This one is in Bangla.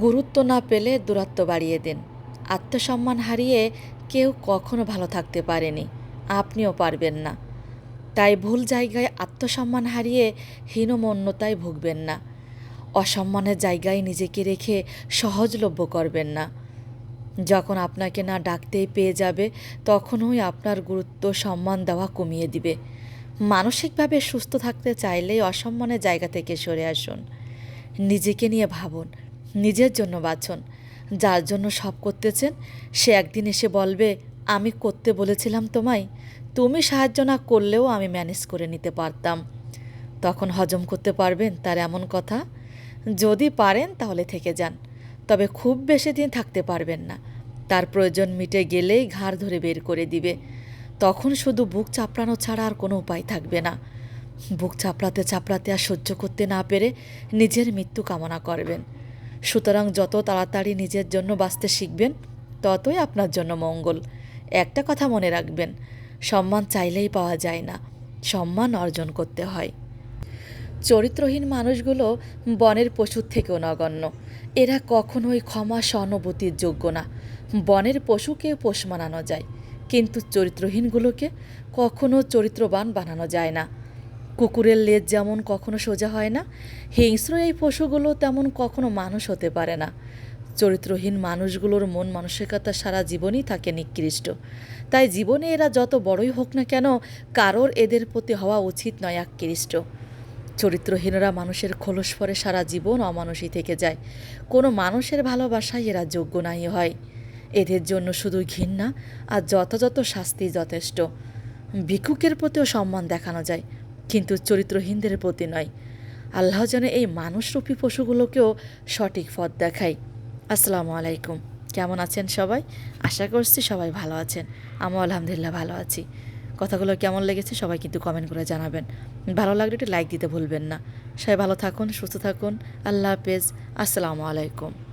গুরুত্ব না পেলে দূরত্ব বাড়িয়ে দিন। আত্মসম্মান হারিয়ে কেউ কখনো ভালো থাকতে পারেনি। আপনিও পারবেন না। তাই ভুল জায়গায় আত্মসম্মান হারিয়ে হীনমন্যতায় ভুগবেন না। অসম্মানের জায়গায় নিজেকে রেখে সহজলভ্য করবেন না। যখন আপনাকে না ডাকতেই পেয়ে যাবে, তখনই আপনার গুরুত্ব সম্মান দেওয়া কমিয়ে দিবে। মানসিকভাবে সুস্থ থাকতে চাইলেই অসম্মানের জায়গা থেকে সরে আসুন। নিজেকে নিয়ে ভাবুন। নিজের জন্য বাঁচুন। যার জন্য সব করতেছেন, সে একদিন এসে বলবে, আমি করতে বলেছিলাম তোমায়, তুমি সাহায্য না করলেও আমি ম্যানেজ করে নিতে পারতাম। তখন হজম করতে পারবেন তার এমন কথা, যদি পারেন তাহলে থেকে যান, তবে খুব বেশি দিন থাকতে পারবেন না। তার প্রয়োজন মিটে গেলেই ঘাড় ধরে বের করে দিবে। তখন শুধু বুক চাপড়ানো ছাড়া আর কোনো উপায় থাকবে না। বুক চাপড়াতে চাপড়াতে আর সহ্য করতে না পেরে নিজের মৃত্যু কামনা করবেন। সুতরাং যত তাড়াতাড়ি নিজের জন্য বাঁচতে শিখবেন, ততই আপনার জন্য মঙ্গল। একটা কথা মনে রাখবেন, সম্মান চাইলেই পাওয়া যায় না, সম্মান অর্জন করতে হয়। চরিত্রহীন মানুষগুলো বনের পশুর থেকেও নগণ্য। এরা কখনোই ক্ষমা সহানুভূতির যোগ্য না। বনের পশুকে পোষ মানানো যায়, কিন্তু চরিত্রহীনগুলোকে কখনো চরিত্রবান বানানো যায় না। কুকুরের লেজ যেমন কখনো সোজা হয় না, হিংস্র এই পশুগুলো তেমন কখনো মানুষ হতে পারে না। চরিত্রহীন মানুষগুলোর মন মানসিকতা সারা জীবনই থাকে নিকৃষ্ট। তাই জীবনে এরা যত বড়ই হোক না কেন, কারোর এদের প্রতি হওয়া উচিত নয় আকৃষ্ট। চরিত্রহীনরা মানুষের খোলস পরে সারা জীবন অমানুষই থেকে যায়। কোনো মানুষের ভালোবাসায় এরা যোগ্য নাই হয়। এদের জন্য শুধু ঘৃণা আর যথাযথ শাস্তি যথেষ্ট। ভিক্ষুকের প্রতিও সম্মান দেখানো যায়। কিন্তু চরিত্রহীনদের প্রতি নয়। আল্লাহ যেন এই মানুষরূপী পশুগুলোকেও সঠিক পথ দেখায়। আসসালামু আলাইকুম। কেমন আছেন সবাই? আশা করছি সবাই ভালো আছেন। আমিও আলহামদুলিল্লাহ ভালো আছি। কথাগুলো কেমন লেগেছে সবাই কিন্তু কমেন্ট করে জানাবেন। ভালো লাগলে একটু লাইক দিতে ভুলবেন না। সবাই ভালো থাকুন, সুস্থ থাকুন। আল্লাহ হাফেজ। আসসালামু আলাইকুম।